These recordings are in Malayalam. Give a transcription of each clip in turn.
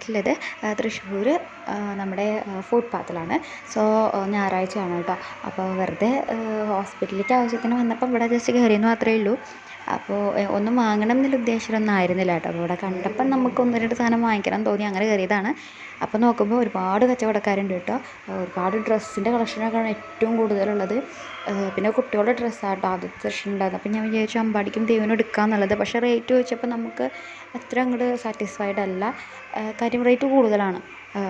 വന്നിട്ടുള്ളത് തൃശ്ശൂർ നമ്മുടെ ഫുഡ് പാത്തിലാണ് സോ ഞായറാഴ്ചയാണ് കേട്ടോ. അപ്പോൾ വെറുതെ ഹോസ്പിറ്റലിലേക്ക് ആവശ്യത്തിന് വന്നപ്പോൾ ഇവിടെ ജസ്റ്റ് കയറിയെന്ന് മാത്രമേ ഉള്ളൂ. അപ്പോൾ ഒന്നും വാങ്ങണം എന്നുള്ള ഉദ്ദേശമൊന്നും ആയിരുന്നില്ല കേട്ടോ. അപ്പോൾ ഇവിടെ കണ്ടപ്പം നമുക്ക് ഒന്ന് രണ്ട് സാധനം വാങ്ങിക്കണം തോന്നി അങ്ങനെ കയറിയതാണ് അപ്പോൾ നോക്കുമ്പോൾ ഒരുപാട് കച്ചവടക്കാരുണ്ട് കേട്ടോ. ഒരുപാട് ഡ്രസ്സിന്റെ കളക്ഷനൊക്കെയാണ് ഏറ്റവും കൂടുതലുള്ളത്. പിന്നെ കുട്ടികളുടെ ഡ്രസ്സാണ് കേട്ടോ. ആദ്യത്തെ സെഷൻ ഉണ്ടായിരുന്നു അപ്പോൾ ഞാൻ വിചാരിച്ചു അമ്പാടിക്കും ദൈവനും എടുക്കാമെന്നുള്ളത് പക്ഷേ റേറ്റ് ചോദിച്ചപ്പോൾ നമുക്ക് അത്ര അങ്ങോട്ട് സാറ്റിസ്ഫൈഡ് അല്ല. കാര്യം റേറ്റ് കൂടുതലാണ്.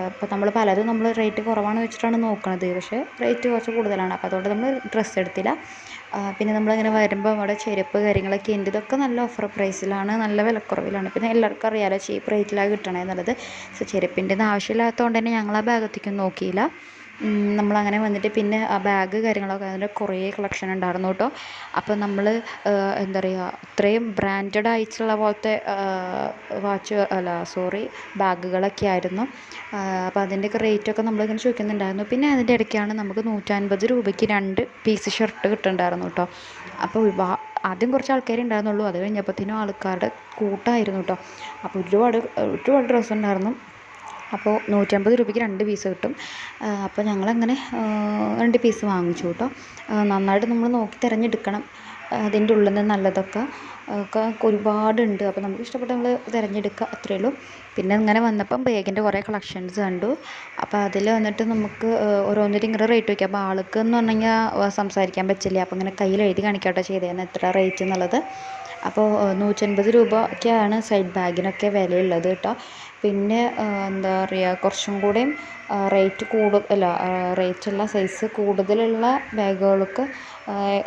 ഇപ്പോൾ നമ്മൾ പലതും നമ്മൾ റേറ്റ് കുറവാണെന്ന് വെച്ചിട്ടാണ് നോക്കണത്. പക്ഷേ റേറ്റ് കുറച്ച് കൂടുതലാണ്. അപ്പോൾ അതുകൊണ്ട് നമ്മൾ ഡ്രസ്സ് എടുത്തില്ല. പിന്നെ നമ്മളിങ്ങനെ വരുമ്പോൾ അവിടെ ചെരുപ്പ് കാര്യങ്ങളൊക്കെ ഉണ്ട്. ഇതൊക്കെ നല്ല ഓഫർ പ്രൈസിലാണ് നല്ല വിലക്കുറവിലാണ്. പിന്നെ എല്ലാവർക്കും അറിയാമല്ലോ ചീപ്പ് റേറ്റിലാണ് കിട്ടണേ എന്നുള്ളത്. ചെരുപ്പിന്റെ ഒന്നും ആവശ്യമില്ലാത്തതുകൊണ്ട് തന്നെ ഞങ്ങൾ ആ ഭാഗത്തേക്കൊന്നും നോക്കിയില്ല. നമ്മളങ്ങനെ വന്നിട്ട് പിന്നെ ആ ബാഗ് കാര്യങ്ങളൊക്കെ അതിന്റെ കുറേ കളക്ഷൻ ഉണ്ടായിരുന്നു കേട്ടോ. അപ്പോൾ നമ്മൾ എന്താ പറയുക ഇത്രയും ബ്രാൻഡഡ് ആയിട്ടുള്ള പോലത്തെ വാച്ച് അല്ല സോറി ബാഗുകളൊക്കെ ആയിരുന്നു. അപ്പോൾ അതിന്റെയൊക്കെ റേറ്റൊക്കെ നമ്മളിങ്ങനെ ചോദിക്കുന്നുണ്ടായിരുന്നു. പിന്നെ അതിന്റെ ഇടയ്ക്കാണ് നമുക്ക് നൂറ്റൻപത് രൂപയ്ക്ക് രണ്ട് പീസ് ഷർട്ട് കിട്ടുന്നുണ്ടായിരുന്നു കേട്ടോ. അപ്പോൾ ആദ്യം കുറച്ച് ആൾക്കാരെ ഉണ്ടായിരുന്നുള്ളൂ. അത് കഴിഞ്ഞപ്പോഴത്തേനും ആൾക്കാരുടെ കൂട്ടമായിരുന്നു കേട്ടോ. അപ്പോൾ ഒരുപാട് ഒരുപാട് ഡ്രസ്സ് ഉണ്ടായിരുന്നു. അപ്പോൾ നൂറ്റമ്പത് രൂപയ്ക്ക് രണ്ട് പീസ് കിട്ടും. അപ്പോൾ ഞങ്ങളങ്ങനെ രണ്ട് പീസ് വാങ്ങിച്ചു കേട്ടോ. നന്നായിട്ട് നമ്മൾ നോക്കി തിരഞ്ഞെടുക്കണം. അതിന്റെ ഉള്ളിൽ നിന്ന് നല്ലതൊക്കെ ഒക്കെ ഒരുപാടുണ്ട്. അപ്പോൾ നമുക്ക് ഇഷ്ടപ്പെട്ട നമ്മൾ തിരഞ്ഞെടുക്കുക അത്രയേ ഉള്ളൂ. പിന്നെ ഇങ്ങനെ വന്നപ്പം ബാഗിന്റെ കുറേ കളക്ഷൻസ് കണ്ടു. അപ്പോൾ അതിൽ വന്നിട്ട് നമുക്ക് ഓരോന്നിനും ഇങ്ങനെ റേറ്റ് വയ്ക്കാം അപ്പോൾ ആൾക്ക് എന്ന് പറഞ്ഞു കഴിഞ്ഞാൽ സംസാരിക്കാൻ പറ്റില്ല. അപ്പോൾ ഇങ്ങനെ കയ്യിൽ എഴുതി കാണിക്കട്ടെ ചെയ്തേന്ന് എത്ര റേറ്റ് എന്നുള്ളത്. അപ്പോൾ നൂറ്റൻപത് രൂപയ്ക്കാണ് സൈഡ് ബാഗിനൊക്കെ വിലയുള്ളത് കേട്ടോ. പിന്നെ എന്താ പറയുക കുറച്ചും കൂടെയും റേറ്റ് കൂടു അല്ല റേറ്റുള്ള സൈസ് കൂടുതലുള്ള ബാഗുകൾക്ക്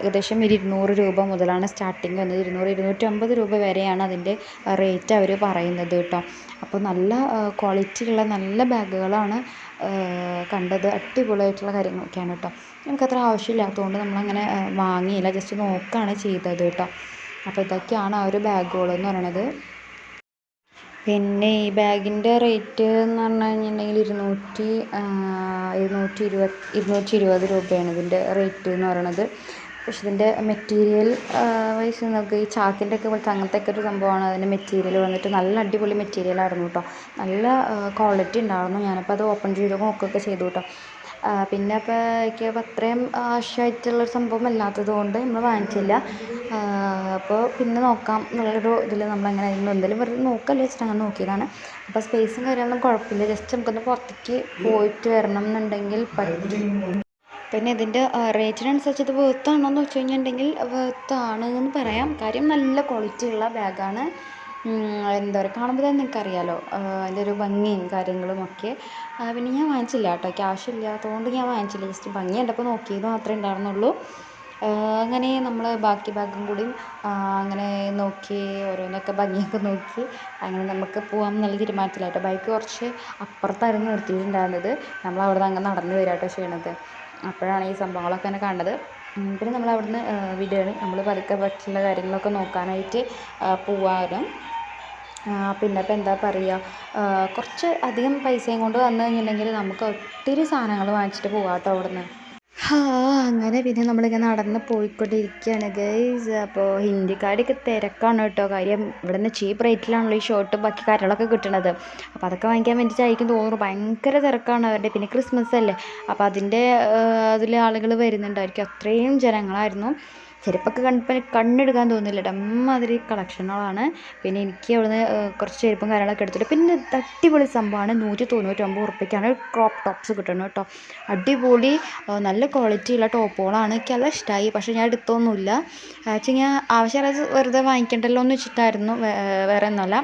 ഏകദേശം ഒരു ഇരുന്നൂറ് രൂപ മുതലാണ് സ്റ്റാർട്ടിങ് വന്നത്. ഇരുന്നൂറ് ഇരുന്നൂറ്റമ്പത് രൂപ വരെയാണ് അതിന്റെ റേറ്റ് അവർ പറയുന്നത് കേട്ടോ. അപ്പോൾ നല്ല ക്വാളിറ്റിയുള്ള നല്ല ബാഗുകളാണ് കണ്ടത്. അടിപൊളിയായിട്ടുള്ള കാര്യങ്ങളൊക്കെയാണ് കേട്ടോ. നമുക്കത്ര ആവശ്യമില്ലാത്തതുകൊണ്ട് നമ്മളങ്ങനെ വാങ്ങിയില്ല. ജസ്റ്റ് നോക്കുകയാണ് ചെയ്തത് കേട്ടോ. അപ്പോൾ ഇതൊക്കെയാണ് ആ ഒരു ബാഗുകളെന്ന് പറയണത് പിന്നെ ഈ ബാഗിന്റെ റേറ്റ് എന്ന് പറഞ്ഞു കഴിഞ്ഞിട്ടുണ്ടെങ്കിൽ ഇരുന്നൂറ്റി ഇരുന്നൂറ്റി ഇരുപത് ഇരുന്നൂറ്റി ഇരുപത് രൂപയാണ് ഇതിന്റെ റേറ്റ് എന്ന് പറയണത്. പക്ഷെ ഇതിന്റെ മെറ്റീരിയൽ വൈസ് നമുക്ക് ഈ ചാക്കിന്റെ ഒക്കെ പോലത്തെ അങ്ങനത്തെ ഒക്കെ ഒരു സംഭവമാണ്. അതിന്റെ മെറ്റീരിയൽ വന്നിട്ട് നല്ല അടിപൊളി മെറ്റീരിയൽ ആയിരുന്നു കേട്ടോ. നല്ല ക്വാളിറ്റി ഉണ്ടായിരുന്നു. ഞാനപ്പോൾ അത് ഓപ്പൺ ചെയ്ത് നോക്കുകയൊക്കെ ചെയ്തു കേട്ടോ. പിന്നെ അപ്പോൾ എനിക്ക് അത്രയും ആവശ്യമായിട്ടുള്ളൊരു സംഭവം അല്ലാത്തത് കൊണ്ട് നമ്മൾ വാങ്ങിച്ചില്ല. അപ്പോൾ പിന്നെ നോക്കാം എന്നുള്ളൊരു ഇതിൽ നമ്മളങ്ങനെ എന്തെങ്കിലും വെറുതെ നോക്കല്ലേ വെച്ചിട്ട് അങ്ങനെ നോക്കിയതാണ്. അപ്പോൾ സ്പേസും കാര്യങ്ങളൊന്നും കുഴപ്പമില്ല. ജസ്റ്റ് നമുക്കൊന്ന് പുറത്തേക്ക് പോയിട്ട് വരണം എന്നുണ്ടെങ്കിൽ പറ്റും. പിന്നെ ഇതിന്റെ റേറ്റിനനുസരിച്ച് ഇത് വേർത്താണോ എന്ന് വെച്ച് കഴിഞ്ഞിട്ടുണ്ടെങ്കിൽ വേർത്താണ് എന്ന് പറയാം. കാര്യം നല്ല ക്വാളിറ്റി ഉള്ള ബാഗാണ് എന്താ പറയുക കാണുമ്പോൾ തന്നെ നിങ്ങൾക്ക് അറിയാമല്ലോ അതിന്റെ ഒരു ഭംഗിയും കാര്യങ്ങളും ഒക്കെ. പിന്നെ ഞാൻ വാങ്ങിച്ചില്ല കേട്ടോ ക്യാഷ് ഇല്ലാത്തതുകൊണ്ട് ഞാൻ വാങ്ങിച്ചില്ല ജസ്റ്റ് ഭംഗി കണ്ടപ്പോൾ നോക്കിയത് മാത്രമേ ഉണ്ടായിരുന്നുള്ളൂ. അങ്ങനെ നമ്മൾ ബാക്കി ഭാഗം കൂടിയും അങ്ങനെ നോക്കി ഓരോന്നൊക്കെ ഭംഗിയൊക്കെ നോക്കി അങ്ങനെ നമുക്ക് പോകാം എന്നുള്ള തീരുമാനത്തിലായിട്ടോ ബൈക്ക് കുറച്ച് അപ്പുറത്തായിരുന്നു നിർത്തിയിട്ടുണ്ടായിരുന്നത്. നമ്മൾ അവിടെ നിന്ന് അങ്ങ് നടന്ന് വരാട്ടോ ചെയ്യണത്. അപ്പോഴാണ് ഈ സംഭവങ്ങളൊക്കെ തന്നെ കണ്ടത് പിന്നെ നമ്മൾ അവിടുന്ന് വിടുകയാണ് നമ്മൾ പതുക്കെ ബാക്കിയുള്ള കാര്യങ്ങളൊക്കെ നോക്കാനായിട്ട് പോവാറും പിന്നെ ഇപ്പം എന്താ പറയുക കുറച്ച് അധികം പൈസയും കൊണ്ട് വന്നു കഴിഞ്ഞിട്ടുണ്ടെങ്കിൽ നമുക്ക് ഒത്തിരി സാധനങ്ങൾ വാങ്ങിച്ചിട്ട് പോകാം കേട്ടോ അവിടുന്ന്. അങ്ങനെ പിന്നെ നമ്മളിങ്ങനെ നടന്ന് പോയിക്കൊണ്ടിരിക്കുകയാണ് ഗൈസ് അപ്പോൾ ഹിന്ദിക്കാരൊക്കെ തിരക്കാണ് കേട്ടോ. കാര്യം ഇവിടെ നിന്ന് ചീപ്പ് റേറ്റിലാണല്ലോ ഈ ഷർട്ടും ബാക്കി കാര്യങ്ങളൊക്കെ കിട്ടണത്. അപ്പോൾ അതൊക്കെ വാങ്ങിക്കാൻ വേണ്ടിയിട്ടായിരിക്കും തോന്നുന്നു. ഭയങ്കര തിരക്കാണ് അവരുടെ. പിന്നെ ക്രിസ്മസ് അല്ലേ? അപ്പോൾ അതിന്റെ അതിൽ ആളുകൾ വരുന്നുണ്ടായിരിക്കും. അത്രയും ജനങ്ങളായിരുന്നു. ചെരുപ്പൊക്കെ കണ്ടപ്പോൾ കണ്ണെടുക്കാൻ തോന്നുന്നില്ല ഡമ്മാതിരി കളക്ഷനുകളാണ് പിന്നെ എനിക്ക് അവിടുന്ന് കുറച്ച് ചെരുപ്പും കാര്യങ്ങളൊക്കെ എടുത്തിട്ട് പിന്നെ അടിപൊളി സംഭവമാണ്. നൂറ്റി തൊണ്ണൂറ്റൊമ്പത് ഉറുപ്പ്യക്കാണ് ക്രോപ്പ് ടോപ്സ് കിട്ടുന്നത് കേട്ടോ. അടിപൊളി നല്ല ക്വാളിറ്റിയുള്ള ടോപ്പുകളാണ്. എനിക്ക് നല്ല ഇഷ്ടമായി പക്ഷേ ഞാൻ എടുത്തൊന്നുമില്ല. വെച്ചാൽ ഞാൻ ആവശ്യമില്ലാതെ വെറുതെ വാങ്ങിക്കണ്ടല്ലോ എന്ന് വെച്ചിട്ടായിരുന്നു വേറെ ഒന്നുമല്ല.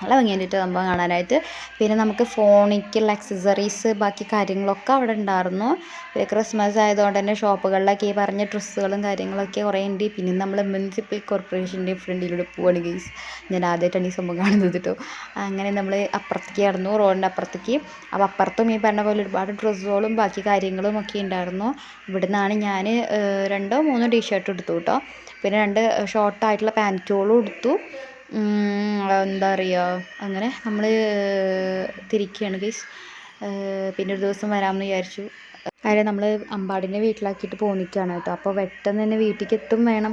നല്ല ഭംഗിയായിട്ട് സംഭവം കാണാനായിട്ട്. പിന്നെ നമുക്ക് ഫോണിക്കുള്ള അക്സസറീസ് ബാക്കി കാര്യങ്ങളൊക്കെ അവിടെ ഉണ്ടായിരുന്നു. പിന്നെ ക്രിസ്മസ് ആയതുകൊണ്ട് തന്നെ ഷോപ്പുകളിലൊക്കെ ഈ പറഞ്ഞ ഡ്രസ്സുകളും കാര്യങ്ങളൊക്കെ കുറേ ഉണ്ട്. പിന്നെ നമ്മൾ മുനിസിപ്പൽ കോർപ്പറേഷന്റെ ഫ്രണ്ടിലൂടെ പോവാണ് ഗെയ്സ് ഞാൻ ആദ്യമായിട്ടാണ് ഈ സംഭവം കാണുന്നത് കേട്ടോ അങ്ങനെ നമ്മൾ അപ്പുറത്തേക്ക് കടന്നു റോഡിന്റെ അപ്പുറത്തേക്ക്. അപ്പോൾ അപ്പുറത്തും ഈ പറഞ്ഞ പോലെ ഒരുപാട് ഡ്രസ്സുകളും ബാക്കി കാര്യങ്ങളും ഒക്കെ ഉണ്ടായിരുന്നു. ഇവിടുന്നാണ് ഞാൻ രണ്ടോ മൂന്നോ ടീഷർട്ട് എടുത്തു കേട്ടോ പിന്നെ രണ്ട് ഷോർട്ടായിട്ടുള്ള പാന്റുകളും എടുത്തു. എന്താ പറയുക അങ്ങനെ നമ്മൾ തിരിക്കുകയാണ് ഗൈസ് പിന്നെ ഒരു ദിവസം വരാമെന്ന് വിചാരിച്ചു. കാര്യം നമ്മൾ അമ്പാടിനെ വീട്ടിലാക്കിയിട്ട് പോന്നിക്കുകയാണ് കേട്ടോ. അപ്പോൾ പെട്ടെന്ന് തന്നെ വീട്ടിലേക്ക് എത്തും വേണം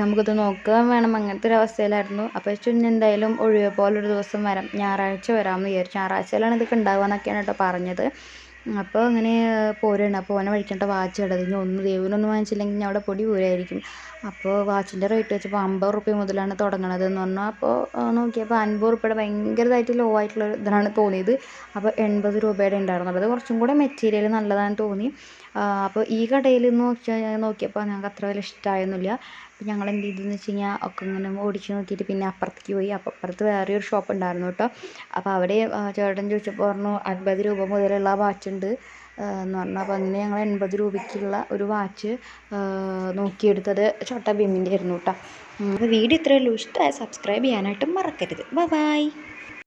നമുക്കത് നോക്കാൻ വേണം. അങ്ങനത്തെ ഒരു അവസ്ഥയിലായിരുന്നു. അപ്പോൾ വെച്ചു എന്തായാലും ഒഴിവ് പോലെ ഒരു ദിവസം വരാം. ഞായറാഴ്ച വരാമെന്ന് വിചാരിച്ചു. ഞായറാഴ്ചയിലാണ് ഇതൊക്കെ ഉണ്ടാവുക എന്നൊക്കെയാണ് കേട്ടോ പറഞ്ഞത്. അപ്പോൾ അങ്ങനെ പോരുകയാണ് അപ്പോൾ ഓനെ വഴിക്കേണ്ട വാച്ച് കണ്ടത് ഇനി ഒന്ന് ദേവിനൊന്നും വാങ്ങിച്ചില്ലെങ്കിൽ ഞാൻ അവിടെ പൊടി പോരായിരിക്കും. അപ്പോൾ വാച്ചിന്റെ റേറ്റ് വെച്ചപ്പോൾ അമ്പത് റുപ്യ മുതലാണ് തുടങ്ങണത് എന്ന് പറഞ്ഞു അപ്പോൾ നോക്കിയപ്പോൾ അൻപത് റുപ്യയുടെ ഭയങ്കരമായിട്ട് ലോ ആയിട്ടുള്ള ഇതാണ് തോന്നിയത്. അപ്പോൾ എൺപത് രൂപയുടെ ഉണ്ടായിരുന്നു അപ്പോൾ അത് കുറച്ചും കൂടെ മെറ്റീരിയൽ നല്ലതാണെന്ന് തോന്നി. അപ്പോൾ ഈ കടയിൽ നോക്കി നോക്കിയപ്പോൾ ഞങ്ങൾക്ക് അത്ര വലിയ ഇഷ്ടമായൊന്നുമില്ല അപ്പോൾ ഞങ്ങൾ എന്ത് ചെയ്തെന്ന് വെച്ച് കഴിഞ്ഞാൽ ഒക്കെ ഇങ്ങനെ ഓടിച്ച് നോക്കിയിട്ട് പിന്നെ അപ്പുറത്തേക്ക് പോയി. അപ്പോൾ അപ്പുറത്ത് വേറെ ഒരു ഷോപ്പ് ഉണ്ടായിരുന്നു കേട്ടോ അപ്പോൾ അവിടെ ചേട്ടൻ ചോദിച്ചപ്പോൾ പറഞ്ഞു അൻപത് രൂപ മുതലുള്ള വാച്ച് ഉണ്ട്. എന്ന് പറഞ്ഞു. അപ്പോൾ അങ്ങനെ ഞങ്ങൾ എൺപത് രൂപയ്ക്കുള്ള ഒരു വാച്ച് നോക്കിയെടുത്തത് ചോട്ട ഭീമിന്റെ ആയിരുന്നു കേട്ടോ അപ്പോൾ വീഡിയോ ഇത്രയേ ഉള്ളൂ. ഇഷ്ടമായ സബ്സ്ക്രൈബ് ചെയ്യാനായിട്ട് മറക്കരുത്. ബൈ.